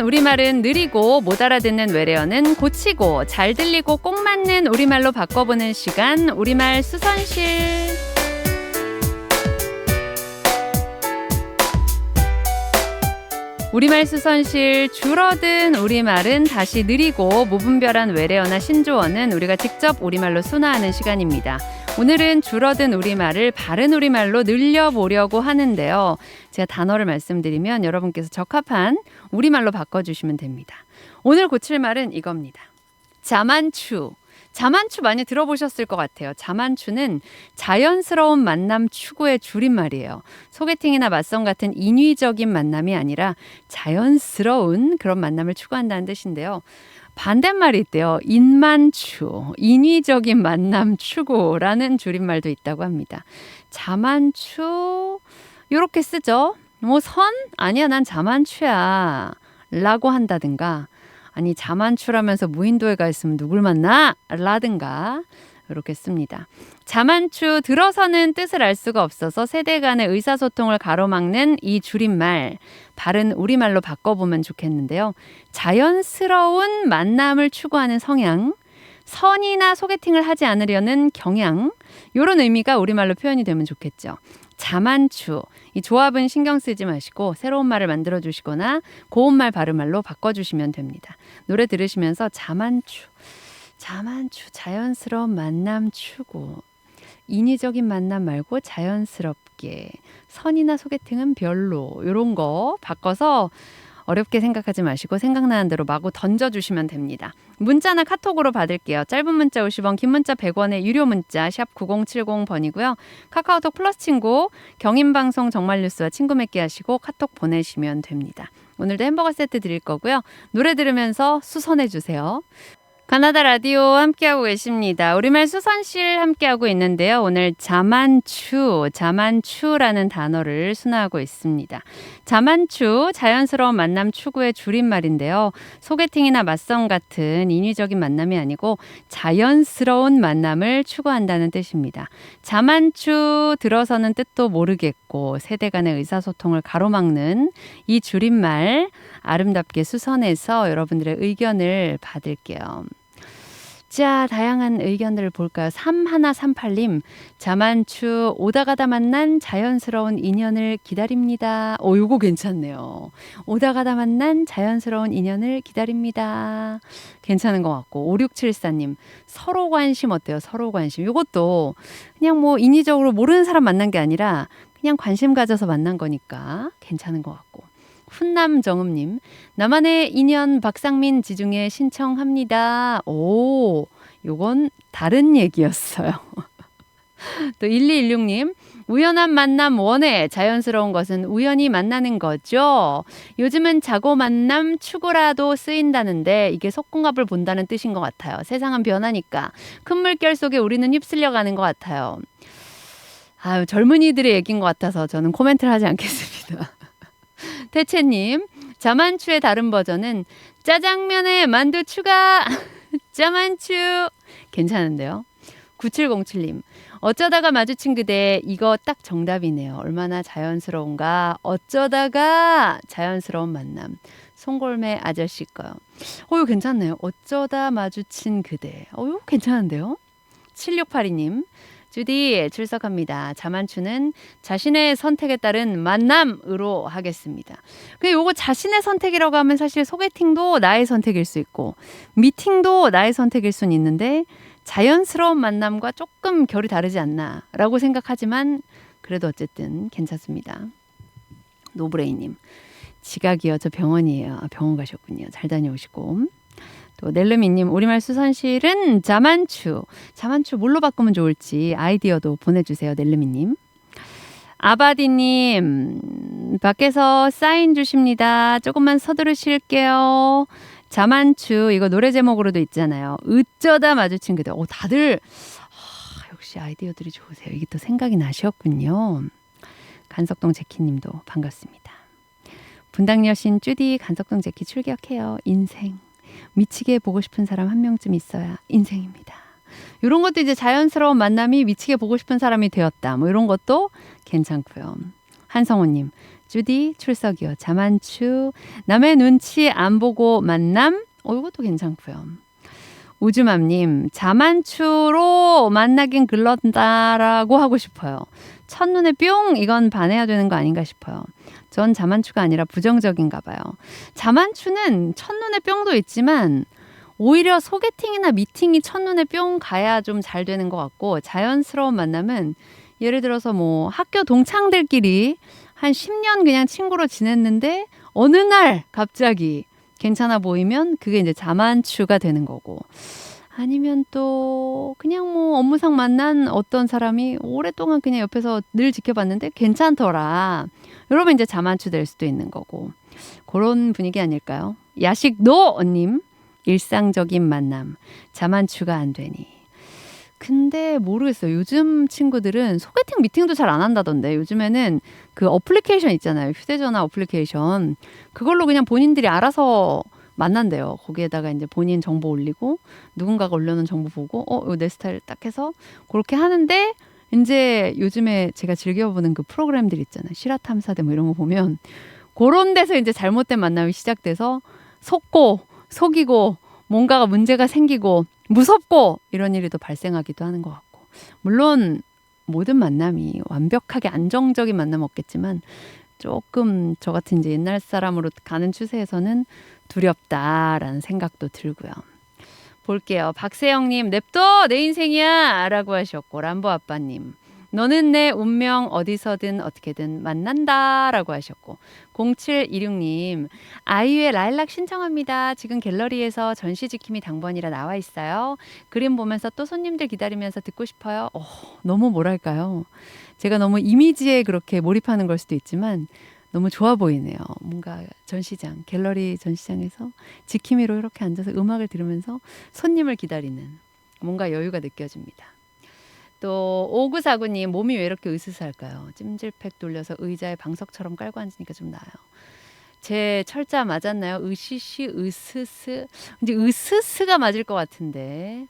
우리말은 느리고 못 알아듣는 외래어는 고치고 잘 들리고 꼭 맞는 우리말로 바꿔보는 시간 우리말 수선실. 우리말 수선실 줄어든 우리말은 다시 느리고 무분별한 외래어나 신조어는 우리가 직접 우리말로 순화하는 시간입니다. 오늘은 줄어든 우리말을 바른 우리말로 늘려보려고 하는데요. 제가 단어를 말씀드리면 여러분께서 적합한 우리말로 바꿔주시면 됩니다. 오늘 고칠 말은 이겁니다. 자만추. 자만추 많이 들어보셨을 것 같아요. 자만추는 자연스러운 만남 추구의 줄임말이에요. 소개팅이나 맞선 같은 인위적인 만남이 아니라 자연스러운 그런 만남을 추구한다는 뜻인데요. 반대말이 있대요. 인만추, 인위적인 만남 추구라는 줄임말도 있다고 합니다. 자만추, 요렇게 쓰죠. 뭐 선? 아니야, 난 자만추야. 라고 한다든가, 아니, 자만추라면서 무인도에 가 있으면 누굴 만나? 라든가, 이렇게 씁니다. 자만추 들어서는 뜻을 알 수가 없어서 세대 간의 의사소통을 가로막는 이 줄임말 바른 우리말로 바꿔보면 좋겠는데요. 자연스러운 만남을 추구하는 성향, 선이나 소개팅을 하지 않으려는 경향, 이런 의미가 우리말로 표현이 되면 좋겠죠. 자만추. 이 조합은 신경 쓰지 마시고 새로운 말을 만들어 주시거나 고운 말 바른 말로 바꿔 주시면 됩니다. 노래 들으시면서 자만추. 자만추 자연스러운 만남 추구 인위적인 만남 말고 자연스럽게 선이나 소개팅은 별로 이런 거 바꿔서 어렵게 생각하지 마시고 생각나는 대로 마구 던져주시면 됩니다. 문자나 카톡으로 받을게요. 짧은 문자 50원, 긴 문자 100원의 유료 문자 샵 9070번이고요. 카카오톡 플러스 친구 경인방송 정말뉴스와 친구 맺기 하시고 카톡 보내시면 됩니다. 오늘도 햄버거 세트 드릴 거고요. 노래 들으면서 수선해 주세요. 가나다 라디오 함께하고 계십니다. 우리말 수선실 함께하고 있는데요. 오늘 자만추, 자만추라는 단어를 순화하고 있습니다. 자만추, 자연스러운 만남 추구의 줄임말인데요. 소개팅이나 맞선 같은 인위적인 만남이 아니고 자연스러운 만남을 추구한다는 뜻입니다. 자만추 들어서는 뜻도 모르겠고 세대 간의 의사소통을 가로막는 이 줄임말 아름답게 수선해서 여러분들의 의견을 받을게요. 자, 다양한 의견들을 볼까요? 3138님, 자만추, 오다 가다 만난 자연스러운 인연을 기다립니다. 오, 요거 괜찮네요. 오다 가다 만난 자연스러운 인연을 기다립니다. 괜찮은 것 같고. 5674님, 서로 관심 어때요? 서로 관심. 요것도 그냥 뭐 인위적으로 모르는 사람 만난 게 아니라 그냥 관심 가져서 만난 거니까 괜찮은 것 같고. 훈남정음님, 나만의 인연 박상민 지중에 신청합니다. 오, 요건 다른 얘기였어요. 또 1216님, 우연한 만남 원해. 자연스러운 것은 우연히 만나는 거죠. 요즘은 자고 만남 추구라도 쓰인다는데 이게 속궁합을 본다는 뜻인 것 같아요. 세상은 변하니까. 큰 물결 속에 우리는 휩쓸려 가는 것 같아요. 아유, 젊은이들의 얘기인 것 같아서 저는 코멘트를 하지 않겠습니다. 태채님, 자만추의 다른 버전은 짜장면에 만두 추가! 자만추! 괜찮은데요? 9707님, 어쩌다가 마주친 그대, 이거 딱 정답이네요. 얼마나 자연스러운가. 어쩌다가 자연스러운 만남. 송골매 아저씨 거요. 어, 이거 괜찮네요. 어쩌다 마주친 그대. 어, 이거 괜찮은데요? 7682님, 주디 출석합니다. 자만추는 자신의 선택에 따른 만남으로 하겠습니다. 그 요거 자신의 선택이라고 하면 사실 소개팅도 나의 선택일 수 있고 미팅도 나의 선택일 수는 있는데 자연스러운 만남과 조금 결이 다르지 않나라고 생각하지만 그래도 어쨌든 괜찮습니다. 노브레이님 지각이요 저 병원이에요. 아, 병원 가셨군요. 잘 다녀오시고 또 넬르미님 우리말 수선실은 자만추. 자만추 뭘로 바꾸면 좋을지 아이디어도 보내주세요. 넬르미님. 아바디님 밖에서 사인 주십니다. 조금만 서두르실게요. 자만추 이거 노래 제목으로도 있잖아요. 어쩌다 마주친 그대. 오 다들 아, 역시 아이디어들이 좋으세요. 이게 또 생각이 나셨군요. 간석동 제키님도 반갑습니다. 분당 여신 쭈디 간석동 제키 출격해요. 인생. 미치게 보고 싶은 사람 한 명쯤 있어야 인생입니다. 이런 것도 이제 자연스러운 만남이 미치게 보고 싶은 사람이 되었다. 뭐 이런 것도 괜찮고요. 한성호님, 주디 출석이요. 자만추. 남의 눈치 안 보고 만남. 어, 이것도 괜찮고요. 우주맘님, 자만추로 만나긴 글렀다라고 하고 싶어요. 첫눈에 뿅! 이건 반해야 되는 거 아닌가 싶어요. 전 자만추가 아니라 부정적인가 봐요. 자만추는 첫눈에 뿅도 있지만 오히려 소개팅이나 미팅이 첫눈에 뿅 가야 좀 잘 되는 것 같고 자연스러운 만남은 예를 들어서 뭐 학교 동창들끼리 한 10년 그냥 친구로 지냈는데 어느 날 갑자기 괜찮아 보이면 그게 이제 자만추가 되는 거고 아니면 또 그냥 뭐 업무상 만난 어떤 사람이 오랫동안 그냥 옆에서 늘 지켜봤는데 괜찮더라. 여러분 이제 자만추 될 수도 있는 거고 그런 분위기 아닐까요? 야식 노님 일상적인 만남 자만추가 안 되니. 근데 모르겠어요. 요즘 친구들은 소개팅 미팅도 잘 안 한다던데 요즘에는 그 어플리케이션 있잖아요. 휴대전화 어플리케이션 그걸로 그냥 본인들이 알아서 만난대요. 거기에다가 이제 본인 정보 올리고 누군가가 올려놓은 정보 보고 어, 내 스타일 딱 해서 그렇게 하는데 이제 요즘에 제가 즐겨보는 그 프로그램들 있잖아요. 실화 탐사대 뭐 이런 거 보면 그런 데서 이제 잘못된 만남이 시작돼서 속고 속이고 뭔가가 문제가 생기고 무섭고 이런 일이 또 발생하기도 하는 것 같고 물론 모든 만남이 완벽하게 안정적인 만남 없겠지만 조금 저 같은 이제 옛날 사람으로 가는 추세에서는 두렵다라는 생각도 들고요. 볼게요. 박세영님, 냅둬! 내 인생이야! 라고 하셨고, 람보 아빠님, 너는 내 운명 어디서든 어떻게든 만난다! 라고 하셨고, 0726님, 아이유의 라일락 신청합니다. 지금 갤러리에서 전시 지킴이 당번이라 나와 있어요. 그림 보면서 또 손님들 기다리면서 듣고 싶어요. 어, 너무 뭐랄까요. 제가 너무 이미지에 그렇게 몰입하는 걸 수도 있지만, 너무 좋아 보이네요. 뭔가 전시장, 갤러리 전시장에서 지킴이로 이렇게 앉아서 음악을 들으면서 손님을 기다리는 뭔가 여유가 느껴집니다. 또 오구사구님 몸이 왜 이렇게 으스스할까요? 찜질팩 돌려서 의자에 방석처럼 깔고 앉으니까 좀 나아요. 제 철자 맞았나요? 으시시 으스스 이제 으스스가 맞을 것 같은데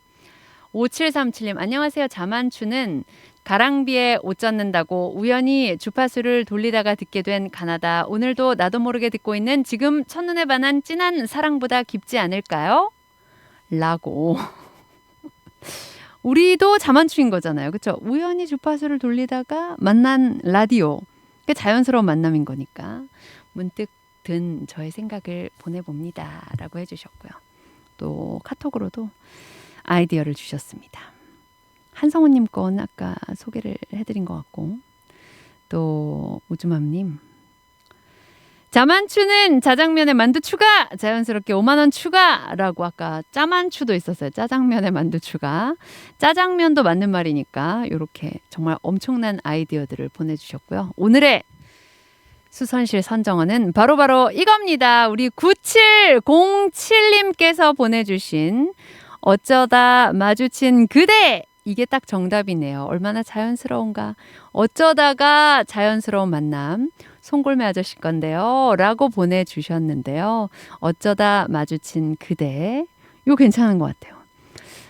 5737님 안녕하세요. 자만추는 가랑비에 옷 젖는다고 우연히 주파수를 돌리다가 듣게 된 가나다. 오늘도 나도 모르게 듣고 있는 지금 첫눈에 반한 진한 사랑보다 깊지 않을까요? 라고. 우리도 자만추인 거잖아요. 그렇죠? 우연히 주파수를 돌리다가 만난 라디오. 그 자연스러운 만남인 거니까. 문득 든 저의 생각을 보내봅니다. 라고 해주셨고요. 또 카톡으로도 아이디어를 주셨습니다. 한성우님 건 아까 소개를 해드린 것 같고 또 우주맘님 자만추는 자장면에 만두 추가 자연스럽게 5만 원 추가라고 아까 짜만추도 있었어요 짜장면에 만두 추가 짜장면도 맞는 말이니까 이렇게 정말 엄청난 아이디어들을 보내주셨고요 오늘의 수선실 선정어는 바로바로 바로 이겁니다 우리 9707님께서 보내주신 어쩌다 마주친 그대 이게 딱 정답이네요. 얼마나 자연스러운가. 어쩌다가 자연스러운 만남. 송골매 아저씨 건데요. 라고 보내주셨는데요. 어쩌다 마주친 그대. 이거 괜찮은 것 같아요.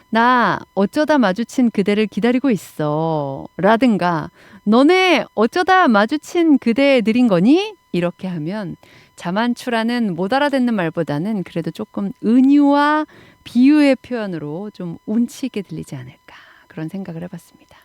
나 어쩌다 마주친 그대를 기다리고 있어. 라든가, 너네 어쩌다 마주친 그대 느린 거니? 이렇게 하면 자만추라는 못 알아듣는 말보다는 그래도 조금 은유와 비유의 표현으로 좀 운치 있게 들리지 않을까. 그런 생각을 해봤습니다.